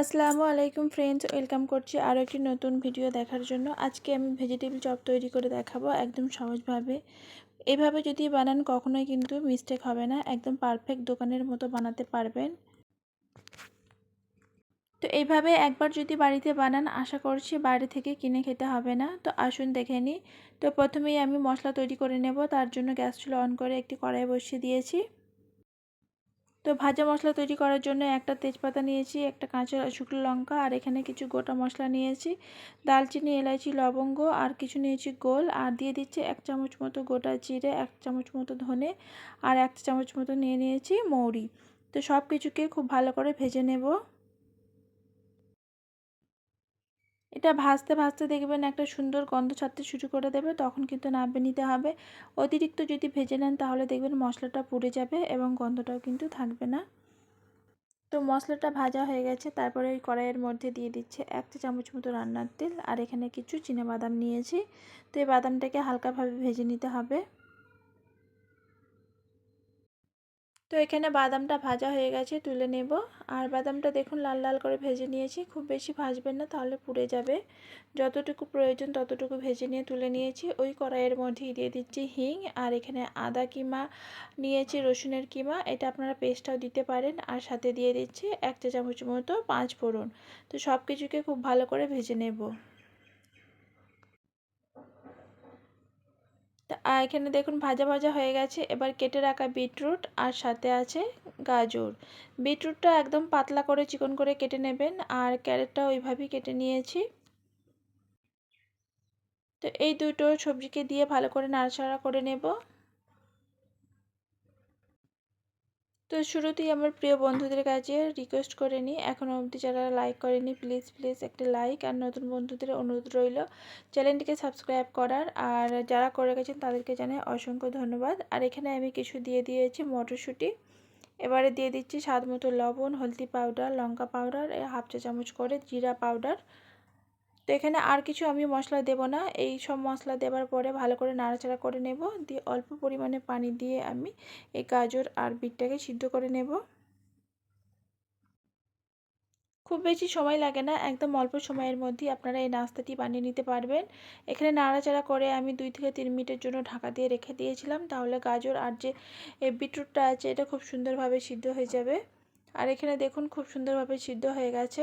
আসসালামু আলাইকুম friends welcome করছি আরও একটি নতুন ভিডিও দেখার জন্য। আজকে আমি ভেজিটেবল চপ তৈরি করে দেখাবো একদম সহজভাবে। এভাবে যদি বানান কখনোই কিন্তু মিস্টেক হবে না, একদম পারফেক্ট দোকানের মতো বানাতে পারবেন। তো এইভাবে একবার যদি বাড়িতে বানান, আশা করছি বাইরে থেকে কিনে খেতে হবে না। তো আসুন দেখে নিই। তো প্রথমেই আমি মশলা তৈরি করে নেব, তার জন্য গ্যাস চুলা অন করে একটি কড়াই বসিয়ে দিয়েছি। তো ভাজা মশলা তৈরি করার জন্য একটা তেজপাতা নিয়েছি, একটা কাঁচা শুকনো লঙ্কা, আর এখানে কিছু গোটা মশলা নিয়েছি। দালচিনি এলাচি লবঙ্গ, আর কিছু নিয়েছি গোল, আর দিয়ে দিচ্ছি এক চামচ মতো গোটা জিরে, এক চামচ মতো ধনে, আর এক চামচ মতো নিয়ে নিয়েছি মৌরি। তো সব কিছুকে খুব ভালো করে ভেজে নেব। এটা ভাজতে ভাজতে দেখবেন একটা সুন্দর গন্ধ ছাড়তে শুরু করে দেবে, তখন কিন্তু নামিয়ে নিতে হবে। অতিরিক্ত যদি ভেজে নেন তাহলে দেখবেন মশলাটা পুড়ে যাবে এবং গন্ধটাও কিন্তু থাকবে না। তো মশলাটা ভাজা হয়ে গেছে, তারপরে ওই কড়াইয়ের মধ্যে দিয়ে দিচ্ছে এক চা চামচ মতো রান্নার তেল, আর এখানে কিছু বাদাম নিয়েছি। তো এই বাদামটাকে হালকাভাবে ভেজে নিতে হবে। তো এখানে বাদামটা ভাজা হয়ে গেছে, তুলে নেব। আর বাদামটা দেখুন লাল লাল করে ভেজে নিয়েছি, খুব বেশি ভাজবেন না, তাহলে পুড়ে যাবে। যতটুকু প্রয়োজন ততটুকু ভেজে নিয়ে তুলে নিয়েছি। ওই কড়াইয়ের মধ্যেই দিয়ে দিচ্ছি হিং, আর এখানে আদা কিমা নিয়েছি, রসুনের কিমা। এটা আপনারা পেস্টটাও দিতে পারেন। আর সাথে দিয়ে দিচ্ছি এক চা চামচ মতো পাঁচ ফোড়ন। তো সব কিছুকে খুব ভালো করে ভেজে নেব। এখানে দেখুন ভাজা ভাজা হয়ে গেছে। এবার কেটে রাখা বিটরুট আর সাথে আছে গাজর। বিটরুটটা একদম পাতলা করে চিকন করে কেটে নেবেন আর ক্যারেটটা ওইভাবেই কেটে নিয়েছি। তো এই দুটো সবজিকে দিয়ে ভালো করে নাড়াচাড়া করে নেব। তো শুরুতেই আমার প্রিয় বন্ধুদের কাছে রিকোয়েস্ট করে নিই। এখনও অবধি যারা লাইক করেনি প্লিজ প্লিজ একটা লাইক আর নতুন বন্ধুদের অনুরোধ রইল চ্যানেলটিকে সাবস্ক্রাইব করার। আর যারা করে গেছেন তাদেরকে জানাই অসংখ্য ধন্যবাদ। আর এখানে আমি কিছু দিয়ে দিয়েছি মটরশুঁটি। এবারে দিয়ে দিচ্ছি স্বাদ মতো লবণ, হলদি পাউডার লঙ্কা পাউডার হাফ চা চামচ করে জিরা পাউডার তো এখানে আর কিছু আমি মশলা দেব না। এই সব মশলা দেওয়ার পরে ভালো করে নাড়াচাড়া করে নেব। দিয়ে অল্প পরিমাণে পানি দিয়ে আমি এই গাজর আর বিটটাকে সিদ্ধ করে নেব। খুব বেশি সময় লাগে না, একদম অল্প সময়ের মধ্যেই আপনারা এই নাস্তাটি বানিয়ে নিতে পারবেন। এখানে নাড়াচাড়া করে আমি দুই থেকে তিন মিনিটের জন্য ঢাকা দিয়ে রেখে দিয়েছিলাম। তাহলে গাজর আর যে বিটরুটটা আছে, এটা খুব সুন্দরভাবে সিদ্ধ হয়ে যাবে। আর এখানে দেখুন, খুব সুন্দরভাবে সিদ্ধ হয়ে গেছে।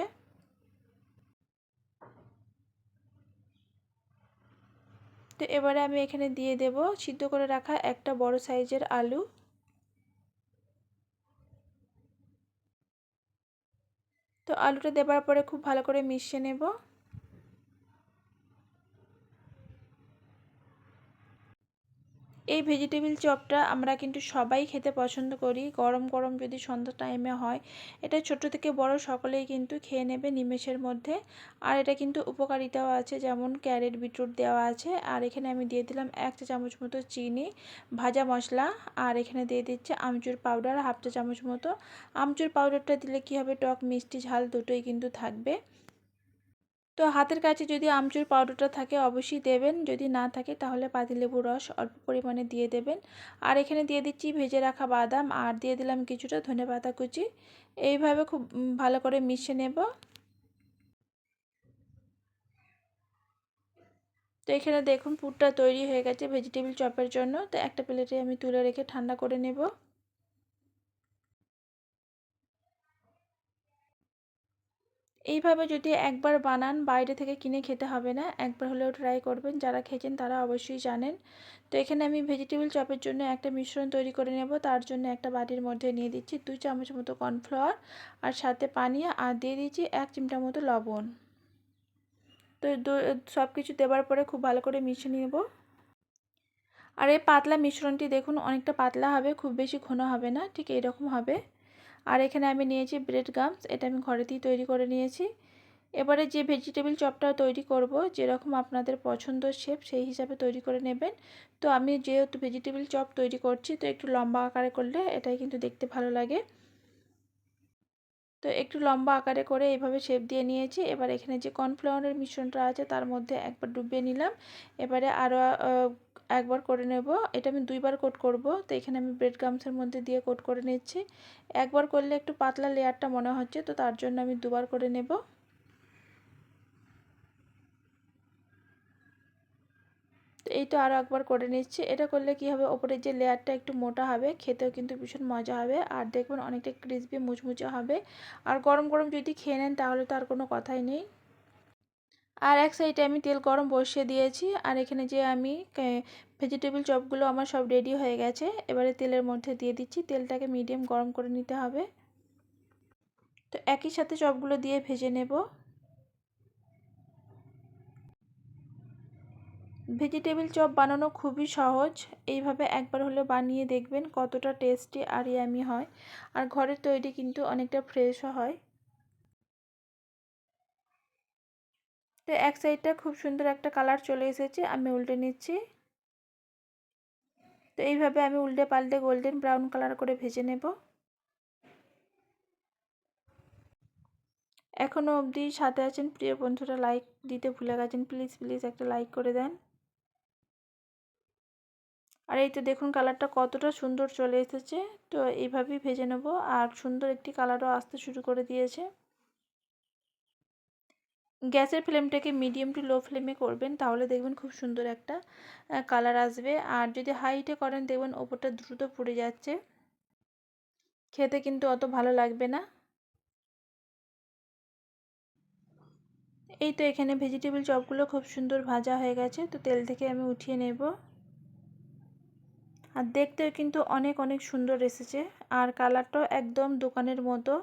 তো এবারে আমি এখানে দিয়ে দেব সিদ্ধ করে রাখা একটা বড় সাইজের আলু। তো আলুটা দেবার পরে খুব ভালো করে মিশিয়ে নেব। এই ভেজিটেবিল চপটা আমরা কিন্তু সবাই খেতে পছন্দ করি। গরম গরম যদি সন্ধ্যা টাইমে হয়, এটা ছোট থেকে বড় সকলেই কিন্তু খেয়ে নেবে নিমেষের মধ্যে। আর এটা কিন্তু উপকারিতাও আছে, যেমন ক্যারেট বিটরুট দেওয়া আছে। আর এখানে আমি দিয়ে দিলাম এক চা চামচ মতো চিনি, ভাজা মশলা। আর এখানে দিয়ে দিচ্ছে আমচুর পাউডার হাফ চা চামচ মতো। আমচুর পাউডারটা দিলে কি হবে? টক, মিষ্টি ঝাল দুটোই কিন্তু থাকবে। তো হাতের কাছে যদি আমচুর পাউডারটা থাকে অবশ্যই দেবেন, যদি না থাকে তাহলে পাতিলেবুর রস অল্প পরিমাণে দিয়ে দেবেন। আর এখানে দিয়ে দিচ্ছি ভেজে রাখা বাদাম, আর দিয়ে দিলাম কিছুটা ধনে পাতা কুচি। এইভাবে খুব ভালো করে মিশিয়ে নেব। তো এখানে দেখুন পুরটা তৈরি হয়ে গেছে ভেজিটেবিল চপের জন্য। তো একটা প্লেটে আমি তুলে রেখে ঠান্ডা করে নেব। এইভাবে যদি একবার বানান, বাইরে থেকে কিনে খেতে হবে না। একবার হলেও ট্রাই করবেন। যারা খেয়েছেন তারা অবশ্যই জানেন। তো এখানে আমি ভেজিটেবল চপের জন্য একটা মিশ্রণ তৈরি করে নেব। তার জন্য একটা বাটির মধ্যে নিয়ে দিচ্ছি দুই চামচ মতো কর্নফ্লাওয়ার আর সাথে পানি আর দিয়ে দিচ্ছি এক চিমটা মতো লবণ। তো সব কিছু দেওয়ার পরে খুব ভালো করে মিশিয়ে নেব। আর এই পাতলা মিশ্রণটি দেখুন, অনেকটা পাতলা হবে, খুব বেশি ঘন হবে না, ঠিক এরকম হবে। আর এখানে আমি নিয়েছি ব্রেড গামস এটা আমি ঘরেতেই তৈরি করে নিয়েছি। এবারে যে ভেজিটেবিল চপটা তৈরি করব, যেরকম আপনাদের পছন্দ শেপ সেই হিসাবে তৈরি করে নেবেন। তো আমি যেহেতু ভেজিটেবিল চপ তৈরি করছি, তো একটু লম্বা আকারে করলে এটাই কিন্তু দেখতে ভালো লাগে। তো একটু লম্বা আকারে করে এইভাবে শেপ দিয়ে নিয়েছি। এবার এখানে যে কর্নফ্লাওয়ারের মিশ্রণটা আছে, তার মধ্যে একবার ডুবিয়ে নিলাম। এবারে আরও একবার করে নেব। এটা আমি দুইবার কোট করব। তো এখানে আমি ব্রেড গামসের মধ্যে দিয়ে কোট করে নিচ্ছি। একবার করলে একটু পাতলা লেয়ারটা মনে হচ্ছে, তো তার জন্য আমি দুবার করে নেব। তো এই তো আরও একবার করে নিচ্ছি। এটা করলে কি হবে? ওপরের যে লেয়ারটা একটু মোটা হবে, খেতেও কিন্তু ভীষণ মজা হবে। আর দেখবেন অনেকটা ক্রিসপি মুচমুচে হবে। আর গরম গরম যদি খেয়ে নেন, তাহলে তো আর কোনো কথাই নেই। আর এক সাইডে আমি তেল গরম বসিয়ে দিয়েছি, আর এখানে যে আমি ভেজিটেবল চপগুলো আমার সব রেডি হয়ে গেছে, এবারে তেলের মধ্যে দিয়ে দিচ্ছি, তেলটাকে মিডিয়াম গরম করে নিতে হবে। তো একই সাথে চপগুলো দিয়ে ভেজে নেব। ভেজিটেবিল চপ বানানো খুবই সহজ, এইভাবে একবার হলে বানিয়ে দেখবেন কতটা টেস্টি আর ইয়ামি হয়। আর ঘরের তৈরি কিন্তু অনেকটা ফ্রেশও হয়। তো এক সাইডটা খুব সুন্দর একটা কালার চলে এসেছে, আমি উল্টে নিচ্ছি। তো এইভাবে আমি উল্টে পাল্টে গোল্ডেন ব্রাউন কালার করে ভেজে নেব। এখনও অবধি সাথে আছেন প্রিয় বন্ধুরা, লাইক দিতে ভুলে গেছেন, প্লিজ প্লিজ একটা লাইক করে দেন। আর এই তো দেখুন কালারটা কতটা সুন্দর চলে এসেছে, তো এইভাবেই ভেজে নেব। আর সুন্দর একটি কালারও আসতে শুরু করে দিয়েছে। গ্যাসের ফ্লেমটাকে মিডিয়াম টু লো ফ্লেমে করবেন, তাহলে দেখবেন খুব সুন্দর একটা কালার আসবে। আর যদি হাইটে করেন, দেখবেন ওপরটা দ্রুত পুড়ে যাচ্ছে। খেতে কিন্তু অত ভালো লাগবে না। এই তো এখানে ভেজিটেবল চপগুলো খুব সুন্দর ভাজা হয়ে গেছে, তো তেল থেকে আমি উঠিয়ে নেব। আর দেখতেও কিন্তু অনেক অনেক সুন্দর এসেছে। আর কালারটাও একদম দোকানের মতো।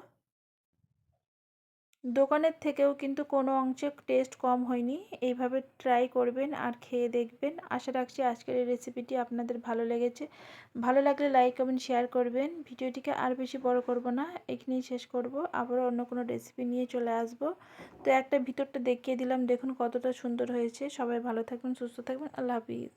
দোকানের থেকেও কিন্তু কোনো অংশে টেস্ট কম হয়নি। এইভাবে ট্রাই করবেন আর খেয়ে দেখবেন। আশা রাখছি আজকের এই রেসিপিটি আপনাদের ভালো লেগেছে। ভালো লাগলে লাইক কমেন্ট শেয়ার করবেন। ভিডিওটিকে আর বেশি বড় করব না। এখানেই শেষ করব। আবারও অন্য কোনো রেসিপি নিয়ে চলে আসব। তো একটা ভিতরটা দেখিয়ে দিলাম। দেখুন কতটা সুন্দর হয়েছে। সবাই ভালো থাকবেন, সুস্থ থাকবেন। আল্লাহ হাফিজ।